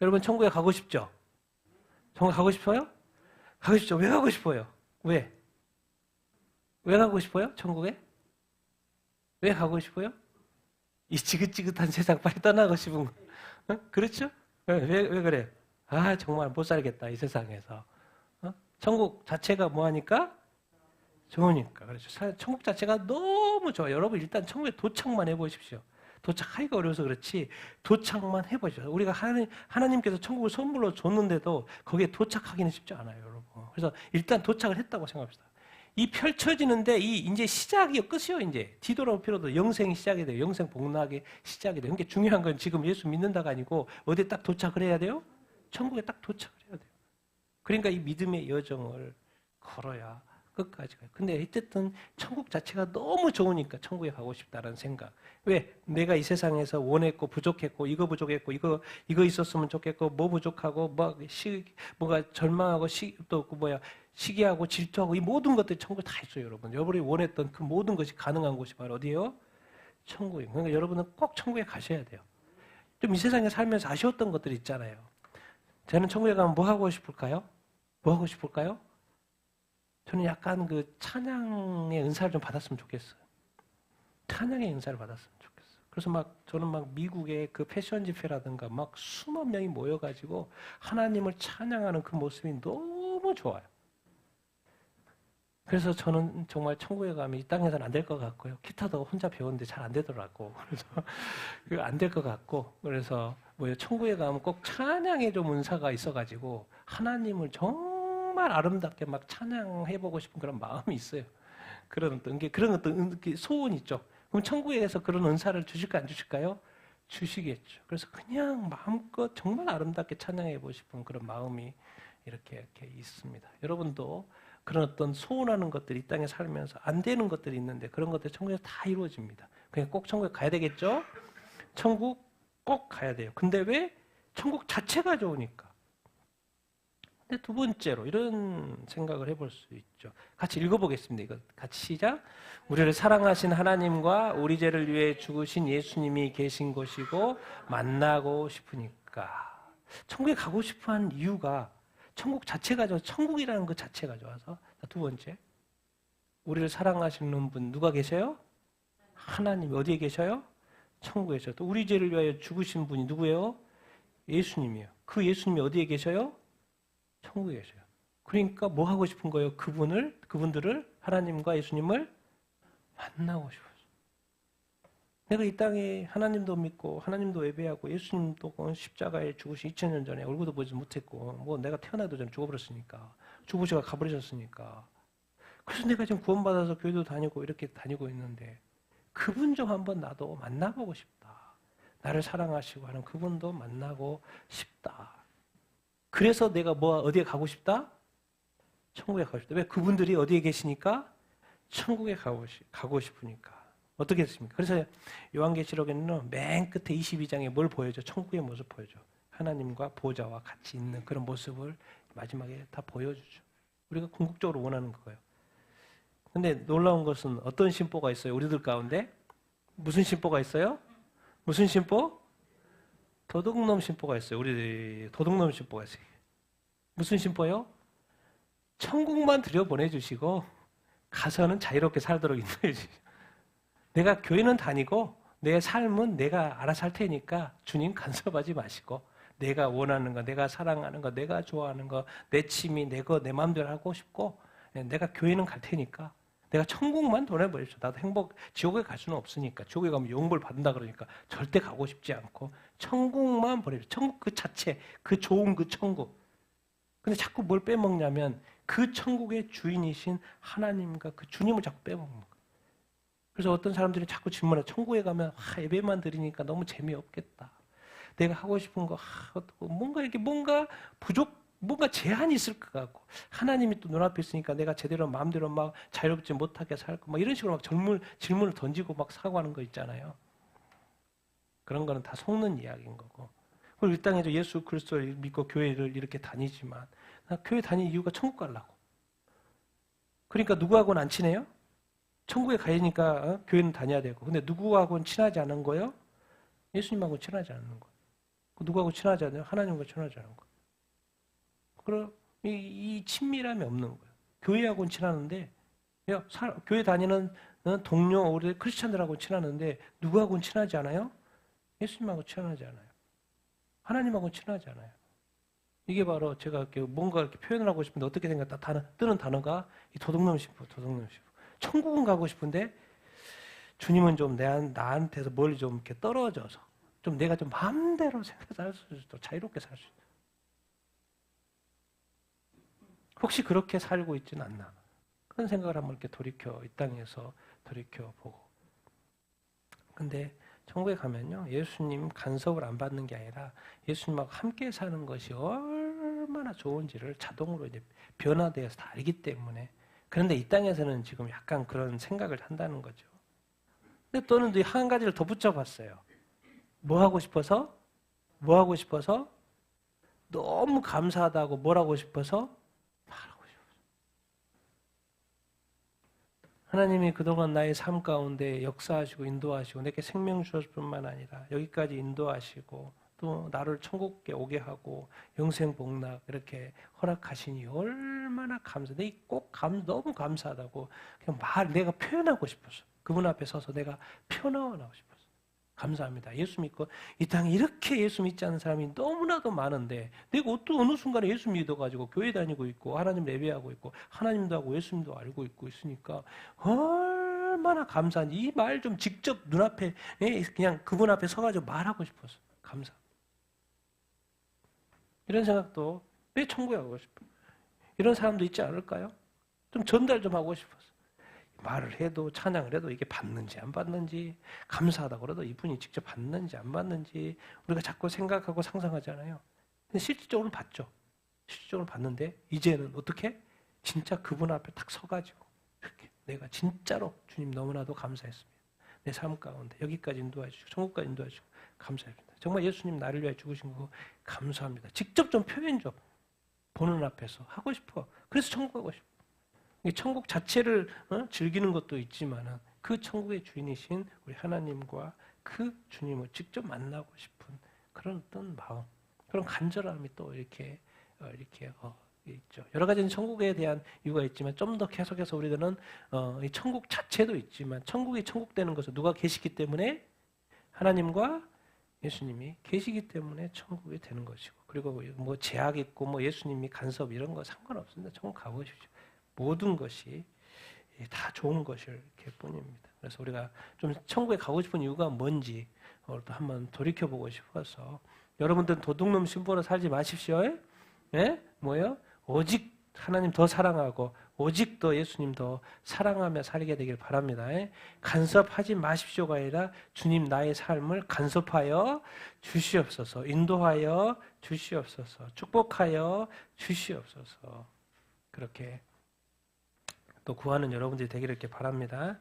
여러분 천국에 가고 싶죠? 천국 가고 싶어요? 가고 싶죠. 왜 가고 싶어요? 왜? 왜 가고 싶어요? 천국에? 왜 가고 싶어요? 이 지긋지긋한 세상 빨리 떠나고 싶은 거. 어? 그렇죠? 왜, 왜, 왜 그래? 아, 정말 못 살겠다, 이 세상에서. 어? 천국 자체가 뭐하니까? 좋으니까. 그렇죠. 사- 천국 자체가 너무 좋아요. 여러분, 일단 천국에 도착만 해보십시오. 도착하기가 어려워서 그렇지, 도착만 해보십시오. 우리가 하나님, 하나님께서 천국을 선물로 줬는데도 거기에 도착하기는 쉽지 않아요, 여러분. 그래서 일단 도착을 했다고 생각합시다. 이 펼쳐지는데 이 이제 시작이 끝이요 이제 뒤돌아올 필요도 영생이 시작이 돼요 영생 복락의 시작이 돼요. 그러니까 중요한 건 지금 예수 믿는다가 아니고 어디에 딱 도착을 해야 돼요? 천국에 딱 도착을 해야 돼요. 그러니까 이 믿음의 여정을 걸어야 끝까지 가요. 근데 어쨌든 천국 자체가 너무 좋으니까 천국에 가고 싶다는 생각. 왜? 내가 이 세상에서 원했고 부족했고 이거 부족했고 이거 이거 있었으면 좋겠고 뭐 부족하고 뭐시 뭐가 절망하고 시또그 뭐야 시기하고 질투하고 이 모든 것들이 천국에 다 있어요, 여러분. 여러분이 원했던 그 모든 것이 가능한 곳이 바로 어디예요? 천국이에요. 그러니까 여러분은 꼭 천국에 가셔야 돼요. 좀 이 세상에 살면서 아쉬웠던 것들이 있잖아요. 저는 천국에 가면 뭐 하고 싶을까요? 뭐 하고 싶을까요? 저는 약간 그 찬양의 은사를 좀 받았으면 좋겠어요. 찬양의 은사를 받았으면 좋겠어요. 그래서 막 저는 막 미국의 그 패션 집회라든가 막 수만 명이 모여가지고 하나님을 찬양하는 그 모습이 너무 좋아요. 그래서 저는 정말 천국에 가면 이 땅에서는 안 될 것 같고요. 기타도 혼자 배웠는데 잘 안 되더라고. 그래서 안 될 것 같고 그래서 뭐요 천국에 가면 꼭 찬양의 좀 은사가 있어가지고 하나님을 정 말 아름답게 막 찬양해보고 싶은 그런 마음이 있어요. 그런 어떤 게 그런 어떤 소원 있죠. 그럼 천국에서 그런 은사를 주실까 안 주실까요? 주시겠죠. 그래서 그냥 마음껏 정말 아름답게 찬양해보고 싶은 그런 마음이 이렇게 이렇게 있습니다. 여러분도 그런 어떤 소원하는 것들이 이 땅에 살면서 안 되는 것들이 있는데 그런 것들이 천국에서 다 이루어집니다. 그냥 꼭 천국에 가야 되겠죠? 천국 꼭 가야 돼요. 근데 왜? 천국 자체가 좋으니까. 근데 두 번째로 이런 생각을 해볼 수 있죠. 같이 읽어보겠습니다. 이거 같이 시작. 우리를 사랑하신 하나님과 우리 죄를 위해 죽으신 예수님이 계신 곳이고 만나고 싶으니까. 천국에 가고 싶어하는 이유가 천국 자체가 좋아. 천국이라는 것 자체가 좋아서. 자, 두 번째. 우리를 사랑하시는 분 누가 계셔요? 하나님 어디에 계셔요? 천국에 계셔. 또 우리 죄를 위하여 죽으신 분이 누구예요? 예수님이요. 그 예수님이 어디에 계셔요? 천국에 계셔요. 그러니까 뭐 하고 싶은 거예요? 그분을 그분들을 하나님과 예수님을 만나고 싶어요. 내가 이 땅에 하나님도 믿고 하나님도 예배하고 예수님도 십자가에 죽으신 2000년 전에 얼굴도 보지 못했고 뭐 내가 태어나도 전에 죽어버렸으니까 죽으시가 가버리셨으니까 그래서 내가 지금 구원받아서 교회도 다니고 이렇게 다니고 있는데 그분 좀 한번 나도 만나보고 싶다. 나를 사랑하시고 하는 그분도 만나고 싶다. 그래서 내가 뭐 어디에 가고 싶다? 천국에 가고 싶다. 왜 그분들이 어디에 계시니까? 천국에 가고, 싶, 가고 싶으니까. 어떻게 했습니까? 그래서 요한계시록에는 맨 끝에 22장에 뭘 보여줘? 천국의 모습 보여줘. 하나님과 보좌와 같이 있는 그런 모습을 마지막에 다 보여주죠. 우리가 궁극적으로 원하는 거예요. 근데 놀라운 것은 어떤 심보가 있어요? 우리들 가운데? 무슨 심보가 있어요? 무슨 심보? 도둑놈 심보가 있어요. 우리 도둑놈 심보가 있어요. 무슨 심보요? 천국만 들여 보내주시고 가서는 자유롭게 살도록 인도해 주시죠. 내가 교회는 다니고 내 삶은 내가 알아서 할 테니까 주님 간섭하지 마시고 내가 원하는 거, 내가 사랑하는 거, 내가 좋아하는 거, 내 취미, 내 거, 내 마음대로 하고 싶고 내가 교회는 갈 테니까 내가 천국만 보내버리죠. 나도 행복, 지옥에 갈 수는 없으니까. 지옥에 가면 용벌 받는다 그러니까 절대 가고 싶지 않고 천국만 보내죠. 천국 그 자체, 그 좋은 그 천국. 근데 자꾸 뭘 빼먹냐면 그 천국의 주인이신 하나님과 그 주님을 자꾸 빼먹는 거예요. 그래서 어떤 사람들이 자꾸 질문해. 천국에 가면 아, 예배만 드리니까 너무 재미없겠다. 내가 하고 싶은 거 아, 뭔가 이렇게 뭔가 부족 뭔가 제한이 있을 것 같고 하나님이 또 눈앞에 있으니까 내가 제대로 마음대로 막 자유롭지 못하게 살고 막 이런 식으로 막 질문 질문을 던지고 막 사고하는 거 있잖아요. 그런 거는 다 속는 이야기인 거고. 그리고 이 땅에서 예수 그리스도를 믿고 교회를 이렇게 다니지만 나 교회 다니는 이유가 천국 가려고. 그러니까 누구하고는 안 친해요? 천국에 가야니까 어? 교회는 다녀야 되고. 근데 누구하고는 친하지 않은 거예요? 예수님하고 친하지 않는 거예요. 누구하고 친하지 않아요? 하나님과 친하지 않은 거. 그럼 이, 이 친밀함이 없는 거예요. 교회하고는 친하는데 야, 사- 교회 다니는 어, 동료 우리 크리스천들하고 친하는데 누구하고는 친하지 않아요? 예수님하고 친하지 않아요. 하나님하고 친하지 않아요. 이게 바로 제가 이렇게 뭔가 이렇게 표현을 하고 싶은데 어떻게 생각다 단어, 뜨는 단어가 이 도둑놈 신부, 도둑놈 신부. 천국은 가고 싶은데 주님은 좀 내, 나한테서 멀리 좀 이렇게 떨어져서 좀 내가 좀 마음대로 생각해서 할수 있도 자유롭게 살 수 있다. 혹시 그렇게 살고 있지는 않나? 그런 생각을 한번 이렇게 돌이켜 이 땅에서 돌이켜 보고. 근데 천국에 가면요 예수님 간섭을 안 받는 게 아니라 예수님하고 함께 사는 것이 얼마나 좋은지를 자동으로 이제 변화되어서 다 알기 때문에 그런데 이 땅에서는 지금 약간 그런 생각을 한다는 거죠. 근데 또는 또한 가지를 더 붙여봤어요. 뭐 하고 싶어서? 뭐 하고 싶어서? 너무 감사하다고 뭘 하고 싶어서? 말하고 싶어서. 하나님이 그동안 나의 삶 가운데 역사하시고 인도하시고 내게 생명 주셨을 뿐만 아니라 여기까지 인도하시고 또 나를 천국에 오게 하고 영생 복락 이렇게 허락하시니 얼마나 감사. 내꼭 감, 너무 감사하다고 그냥 말 내가 표현하고 싶었어. 그분 앞에 서서 내가 표현하고 싶었어. 감사합니다. 예수 믿고 이 땅에 이렇게 예수 믿지 않는 사람이 너무나도 많은데 내가 또 어느 순간에 예수 믿어가지고 교회 다니고 있고 하나님 예배하고 있고 하나님도 하고 예수님도 알고 있고 있으니까 얼마나 감사한지 이 말 좀 직접 눈앞에 예, 그냥 그분 앞에 서가지고 말하고 싶었어. 감사. 이런 생각도 왜 천국에 가고 싶어? 이런 사람도 있지 않을까요? 좀 전달 좀 하고 싶었어. 말을 해도 찬양을 해도 이게 받는지 안 받는지 감사하다고 그래도 이분이 직접 받는지 안 받는지 우리가 자꾸 생각하고 상상하잖아요. 근데 실질적으로 받죠. 실질적으로 받는데 이제는 어떻게 진짜 그분 앞에 딱 서가지고 이렇게 내가 진짜로 주님 너무나도 감사했습니다. 내 삶 가운데 여기까지 인도해 주시고 천국까지 인도해 주시고 감사합니다. 정말 예수님 나를 위해 죽으신 거 감사합니다. 직접 좀 표현 좀 보는 앞에서 하고 싶어. 그래서 천국 가고 싶어. 이 천국 자체를 어? 즐기는 것도 있지만 그 천국의 주인이신 우리 하나님과 그 주님을 직접 만나고 싶은 그런 어떤 마음, 그런 간절함이 또 이렇게 어, 이렇게 어, 있죠. 여러 가지 천국에 대한 이유가 있지만 좀 더 계속해서 우리들은 천국 자체도 있지만 천국이 천국되는 것은 누가 계시기 때문에 하나님과 예수님이 계시기 때문에 천국이 되는 것이고 그리고 뭐 제약 있고 뭐 예수님이 간섭 이런 거 상관없습니다. 천국 가보십시오. 모든 것이 다 좋은 것일 뿐입니다. 그래서 우리가 좀 천국에 가고 싶은 이유가 뭔지 오늘 또 한번 돌이켜보고 싶어서 여러분들은 도둑놈 신부로 살지 마십시오. 예? 뭐요? 오직 하나님 더 사랑하고 오직 더 예수님 더 사랑하며 살게 되길 바랍니다. 예? 간섭하지 마십시오가 아니라 주님 나의 삶을 간섭하여 주시옵소서, 인도하여 주시옵소서, 축복하여 주시옵소서. 그렇게 또 구하는 여러분들이 되기를 이렇게 바랍니다.